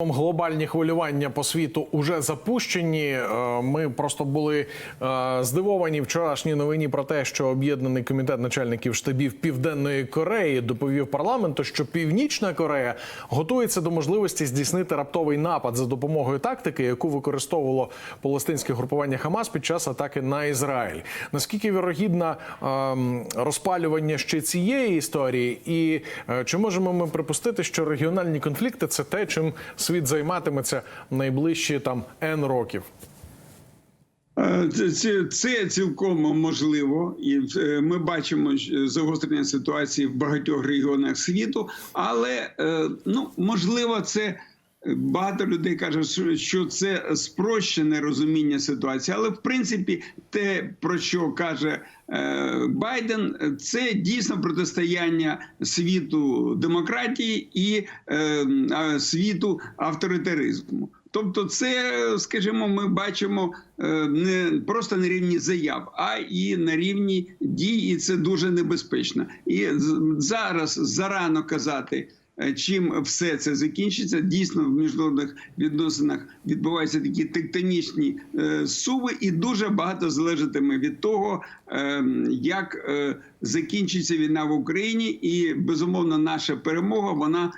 Глобальні хвилювання по світу уже запущені. Е, Ми просто були е, здивовані вчорашній новині про те, що об'єднаний комітет начальників штабів Південної Кореї доповів парламенту, що Північна Корея готується до можливості здійснити раптовий напад за допомогою тактики, яку використовувало палестинське групування Хамас під час атаки на Ізраїль. Наскільки вірогідна ем, розпалювання ще цієї історії, і е, чи можемо ми припустити, що регіональні конфлікти це те, чим світ займатиметься найближчі там N років? Е, Це, це, цілком можливо, і е, ми бачимо загострення ситуації в багатьох регіонах світу, але е, ну можливо, це багато людей кажуть, що- це спрощене розуміння ситуації. Але в принципі, те про що каже е, Байден, це дійсно протистояння світу демократії і е, світу авторитаризму. Тобто, це, скажімо, ми бачимо е, не просто на рівні заяв, а і на рівні дій, і це дуже небезпечно. І зараз зарано казати. Е, Чим все це закінчиться, дійсно в міжнародних відносинах відбуваються такі тектонічні е, суви, і дуже багато залежатиме від того, е, як закінчиться війна в Україні, і безумовно наша перемога вона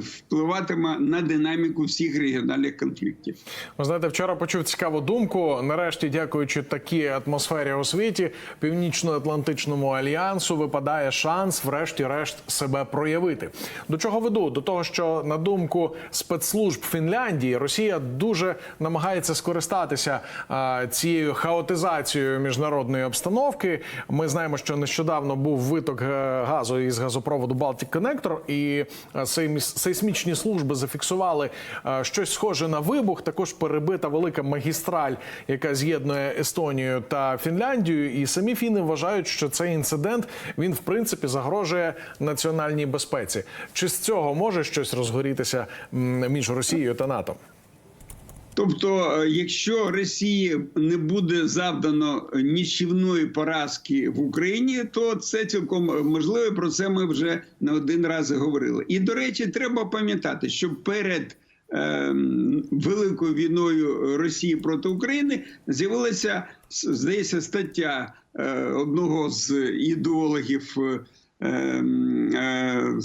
впливатиме на динаміку всіх регіональних конфліктів. Ви знаєте, вчора почув цікаву думку. Нарешті, дякуючи такій атмосфері у світі, північно-атлантичному альянсу випадає шанс, врешті-решт, себе проявити. До чого веду? До того, що на думку спецслужб Фінляндії, Росія дуже намагається скористатися а, цією хаотизацією міжнародної обстановки. Ми знаємо, що нещодавно був виток е, газу із газопроводу Baltic Connector, і е, сейсмічні служби зафіксували е, щось схоже на вибух. Також перебита велика магістраль, яка з'єднує Естонію та Фінляндію. І самі фіни вважають, що цей інцидент він в принципі загрожує національній безпеці. Чи з цього може щось розгорітися між Росією та НАТО? Тобто, е, якщо Росії не буде завдано нічівної поразки в Україні, то це цілком можливо. Про це ми вже не один раз говорили. І до речі, треба пам'ятати, що перед е, великою війною Росії проти України з'явилася здається стаття е, одного з ідеологів. е, е, е,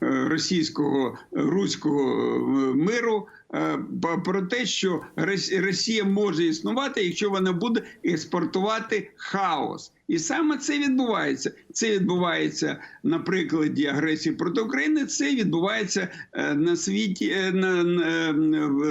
російського руського е, миру е, про те, що Рос- Росія може існувати, якщо вона буде експортувати хаос. І саме це відбувається. Це відбувається на прикладі агресії проти України. Це відбувається е, на світі е, на, на,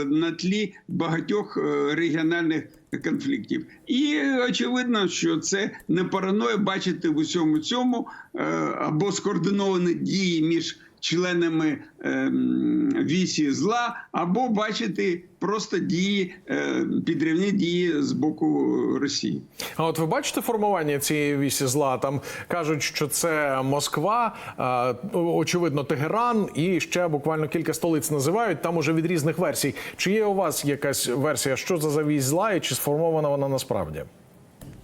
на тлі багатьох е, регіональних конфліктів. І е, очевидно, що це не параноя бачити в усьому цьому е, або скоординовані дії між членами ем, вісі зла, або бачити просто дії, е, підривні дії з боку Росії. А от ви бачите формування цієї вісі зла? Там кажуть, що це Москва, е, очевидно, Тегеран і ще буквально кілька столиць називають. Там уже від різних версій. Чи є у вас якась версія, що за вісь зла, і чи сформована вона насправді?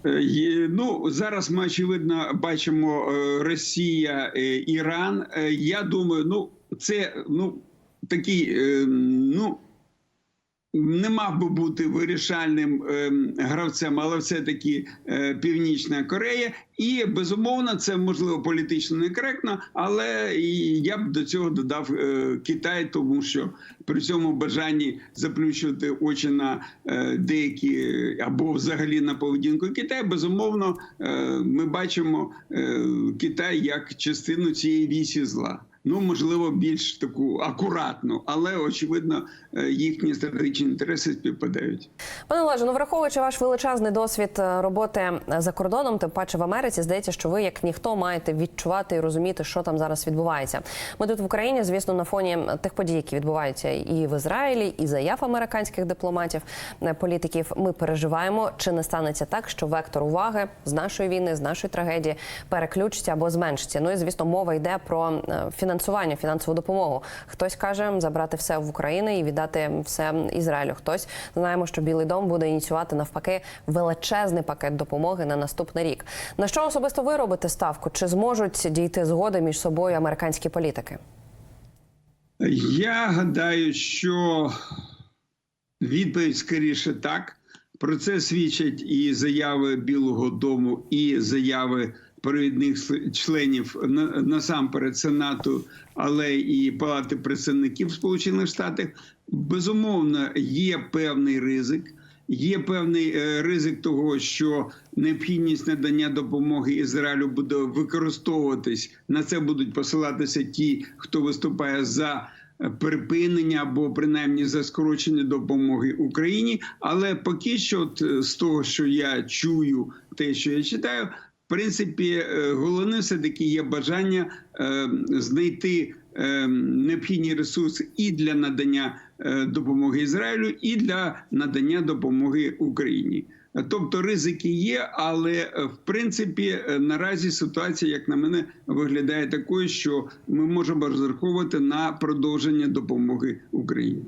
Е, Ну зараз ми очевидно бачимо е, Росія, е, Іран. Я думаю, ну це ну такий, ну. Не мав би бути вирішальним е, гравцем, але все-таки е, Північна Корея. І безумовно, це можливо політично некоректно, але я б до цього додав е, Китай, тому що при цьому бажанні заплющувати очі на е, деякі або взагалі на поведінку Китаю, безумовно, ми бачимо Китай як частину цієї вісі зла. Ну, можливо, більш таку акуратну, але очевидно, е, їхні стратегічні інтереси співпадають. Пане Олеже, ну враховуючи ваш величезний досвід е, роботи е, за кордоном, тим паче в Америці, здається, що ви як ніхто маєте відчувати і розуміти, що там зараз відбувається. Ми тут в Україні, звісно, на фоні тих подій, які відбуваються і в Ізраїлі, і заяв американських дипломатів, політиків. Ми переживаємо, чи не станеться так, що вектор уваги з нашої війни, з нашої трагедії переключиться або зменшиться. Ну і звісно, мова йде про е, фінансування, фінансову допомогу. Хтось каже забрати все в Україну і віддати все Ізраїлю. Хтось знаємо, що Білий Дом буде ініціювати навпаки величезний пакет допомоги на наступний рік. На що особисто ви робите ставку? Чи зможуть дійти згоди між собою американські політики? Я гадаю, що відповідь скоріше так. Про це свідчать і заяви Білого Дому, і заяви провідних членів на- насамперед Сенату, але і Палати представників Сполучених Штатів. Безумовно, є певний ризик. Є певний е, ризик того, що необхідність надання допомоги Ізраїлю буде використовуватись. На це будуть посилатися ті, хто виступає за е, припинення або принаймні за скорочення допомоги Україні. Але поки що, от, е, з того, що я чую, те, що я читаю, принципі, е, головне все таки є бажання е, знайти е, необхідні ресурси і для надання допомоги Ізраїлю, і для надання допомоги Україні. Тобто ризики є, але в принципі наразі ситуація, як на мене, виглядає такою, що ми можемо розраховувати на продовження допомоги Україні.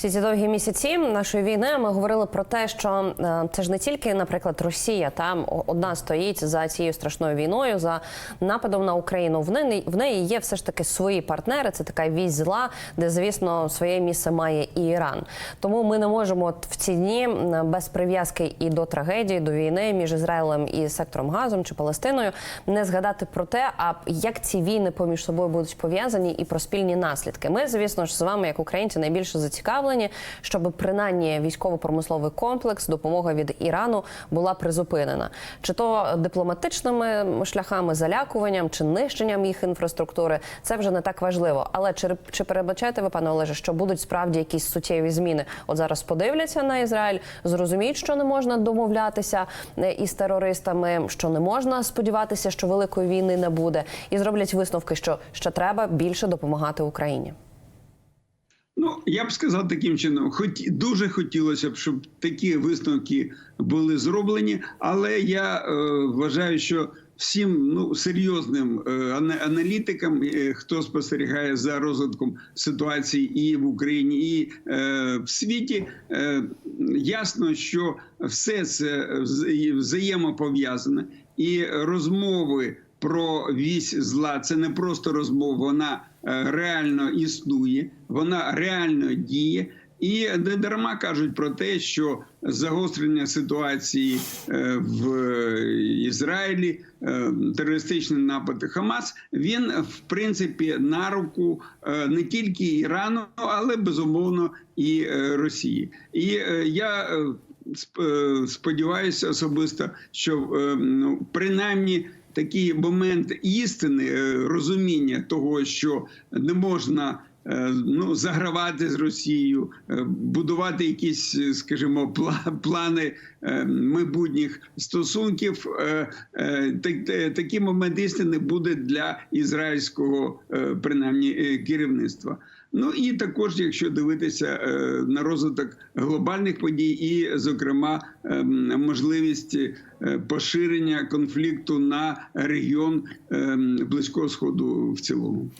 Всі ці довгі місяці нашої війни ми говорили про те, що е, це ж не тільки, наприклад, Росія там одна стоїть за цією страшною війною, за нападом на Україну. В неї в неї є все ж таки свої партнери. Це така вісь зла, де звісно своє місце має і Іран. Тому ми не можемо в ці дні без прив'язки і до трагедії, до війни між Ізраїлем і сектором Газом чи Палестиною не згадати про те, а як ці війни поміж собою будуть пов'язані і про спільні наслідки. Ми, звісно ж, з вами, як українці, найбільше зацікавлені, щоб принаймні військово-промисловий комплекс, допомога від Ірану була призупинена, чи то дипломатичними шляхами, залякуванням, чи нищенням їх інфраструктури. Це вже не так важливо. Але чи, чи передбачаєте ви, пане Олеже, що будуть справді якісь суттєві зміни? От зараз подивляться на Ізраїль, зрозуміють, що не можна домовлятися е, із терористами, що не можна сподіватися, що великої війни не буде, і зроблять висновки, що ще треба більше допомагати Україні. Ну, я б сказав таким чином, хоч дуже хотілося б, щоб такі висновки були зроблені, але я е, вважаю, що всім ну серйозним е, аналітикам, е, хто спостерігає за розвитком ситуації і в Україні, і е, в світі, е, ясно, що все це вза- взаємопов'язане. І розмови про вісь зла це не просто розмова, вона е, реально існує, вона реально діє. І не дарма кажуть про те, що загострення ситуації е, в Ізраїлі, е, терористичний напад Хамас, він в принципі на руку не тільки Ірану, але безумовно і Росії. І я сп- сподіваюся особисто, що ну, принаймні такий момент істини, е, розуміння того, що не можна. е, Ну, загравати з Росією, е, будувати якісь, скажімо, плани майбутніх стосунків. е, е, так- е, Такий момент істини буде для ізраїльського принаймні керівництва. Ну і також, якщо дивитися е, на розвиток глобальних подій, і, зокрема, ем, можливість е, поширення конфлікту на регіон ем, близького сходу в цілому.